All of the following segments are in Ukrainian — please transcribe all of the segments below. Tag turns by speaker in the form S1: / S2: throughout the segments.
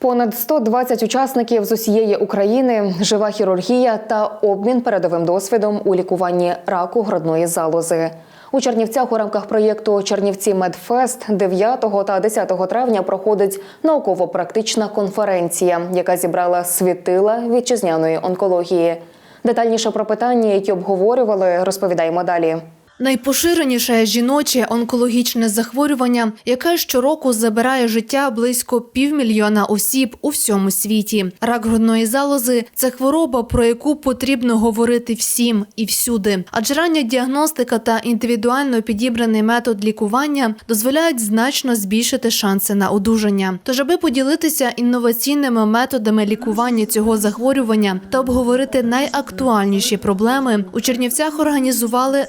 S1: Понад 120 учасників з усієї України, жива хірургія та обмін передовим досвідом у лікуванні раку грудної залози. У Чернівцях у рамках проєкту Чернівці Медфест 9 та 10 травня проходить науково-практична конференція, яка зібрала світила вітчизняної онкології. Детальніше про питання, які обговорювали, розповідаємо далі.
S2: Найпоширеніше жіноче онкологічне захворювання, яке щороку забирає життя близько півмільйона осіб у всьому світі. Рак грудної залози це хвороба, про яку потрібно говорити всім і всюди. Адже рання діагностика та індивідуально підібраний метод лікування дозволяють значно збільшити шанси на одужання. Тож, аби поділитися інноваційними методами лікування цього захворювання та обговорити найактуальніші проблеми, у Чернівцях організували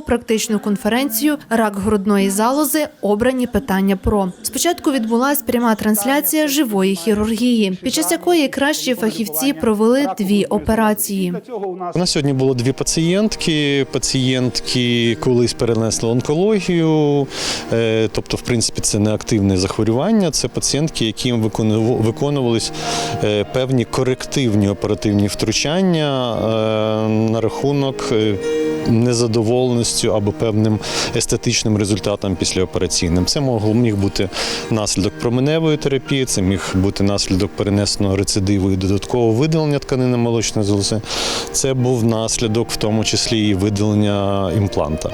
S2: науково-практичну конференцію Рак грудної залози. Обрані питання про спочатку відбулась пряма трансляція живої хірургії, під час якої кращі фахівці провели дві операції.
S3: У нас сьогодні було дві пацієнтки. Пацієнтки колись перенесли онкологію, е, тобто, в принципі, це не активне захворювання. Це пацієнтки, яким викону- виконувались е, певні корективні оперативні втручання е, на рахунок. е, Незадоволеністю або певним естетичним результатом післяопераційним. Це мог міг бути наслідок променевої терапії, це міг бути наслідок перенесеного рецидиву і додаткового видалення тканини молочної залози. Це був наслідок, в тому числі і видалення імпланта.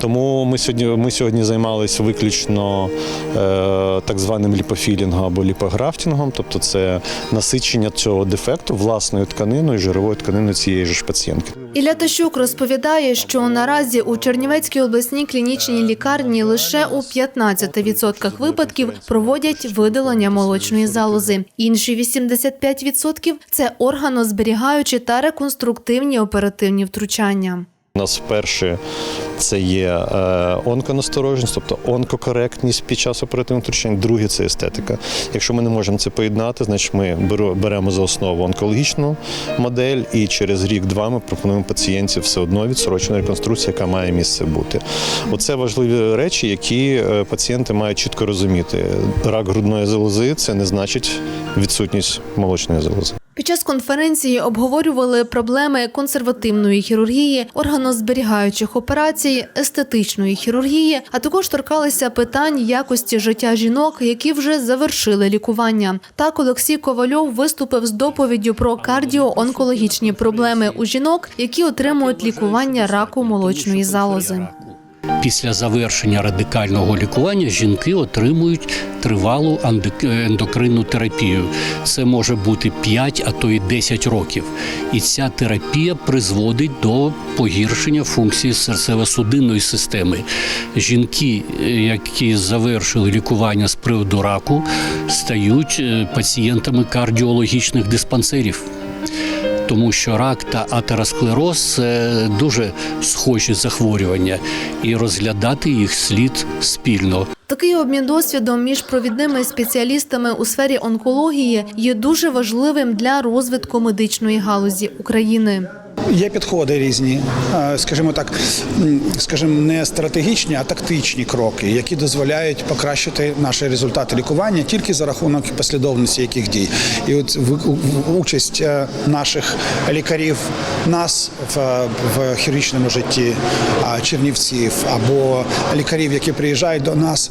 S3: Тому ми сьогодні, ми сьогодні займалися виключно е, так званим ліпофілінгом або ліпографтінгом, тобто це насичення цього дефекту власною тканиною, жировою тканиною цієї ж пацієнтки.
S2: Ілля Тащук розповідає, що наразі у Чернівецькій обласній клінічній лікарні лише у 15% випадків проводять видалення молочної залози. Інші 85% – це органозберігаючі та реконструктивні оперативні втручання.
S3: Нас вперше це є е, онконасторожність, тобто онкокоректність під час оперативних втручань. Друге це естетика. Якщо ми не можемо це поєднати, значить ми беремо за основу онкологічну модель, і через рік-два ми пропонуємо пацієнтів все одно відсрочену реконструкцію, яка має місце бути. Оце важливі речі, які е, пацієнти мають чітко розуміти. Рак грудної залози це не значить відсутність молочної залози.
S2: Під час конференції обговорювали проблеми консервативної хірургії, органозберігаючих операцій, естетичної хірургії, а також торкалися питань якості життя жінок, які вже завершили лікування. Так Олексій Ковальов виступив з доповіддю про кардіоонкологічні проблеми у жінок, які отримують лікування раку молочної залози.
S4: Після завершення радикального лікування жінки отримують тривалу ендокринну терапію. Це може бути 5, а то й 10 років. І ця терапія призводить до погіршення функції серцево-судинної системи. Жінки, е, які завершили лікування з приводу раку, стають е, пацієнтами кардіологічних диспансерів тому що рак та атеросклероз це дуже схожі захворювання, і розглядати їх слід спільно.
S2: Такий обмін досвідом між провідними спеціалістами у сфері онкології є дуже важливим для розвитку медичної галузі України.
S5: Є підходи різні, е, скажімо так, скажімо, не стратегічні, а тактичні кроки, які дозволяють покращити наші результати лікування тільки за рахунок послідовності яких дій. І от участь е, наших лікарів, нас в, в хірургічному житті чернівців або лікарів, які приїжджають до нас.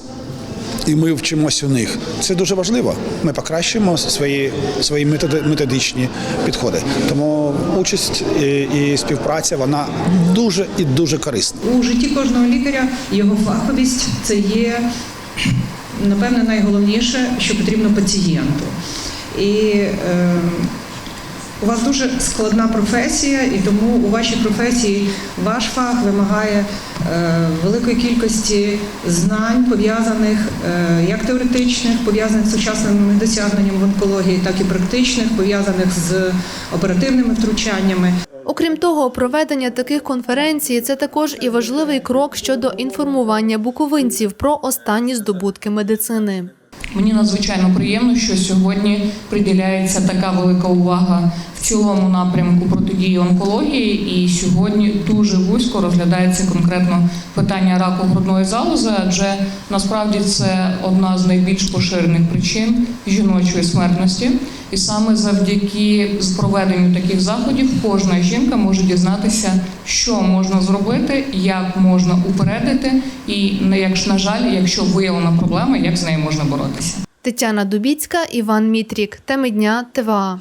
S5: І ми вчимось у них. Це дуже важливо. Ми покращуємо свої, свої методичні підходи. Тому участь і, і співпраця вона дуже і дуже корисна.
S6: У житті кожного лікаря його фаховість це є напевне найголовніше, що потрібно пацієнту. І е, у вас дуже складна професія, і тому у вашій професії ваш фах вимагає е, великої кількості знань, пов'язаних е, як теоретичних, пов'язаних з сучасними досягненнями в онкології, так і практичних, пов'язаних з оперативними втручаннями.
S2: Окрім того, проведення таких конференцій це також і важливий крок щодо інформування буковинців про останні здобутки медицини.
S7: Мені надзвичайно приємно, що сьогодні приділяється така велика увага цілому напрямку протидії онкології, і сьогодні дуже вузько розглядається конкретно питання раку грудної залози, адже насправді це одна з найбільш поширених причин жіночої смертності. І саме завдяки проведенню таких заходів кожна жінка може дізнатися, що можна зробити, як можна упередити, і не як на жаль, якщо виявлена проблема, як з нею можна боротися.
S2: Тетяна Дубіцька, Іван Мітрік. Теми дня ТВА.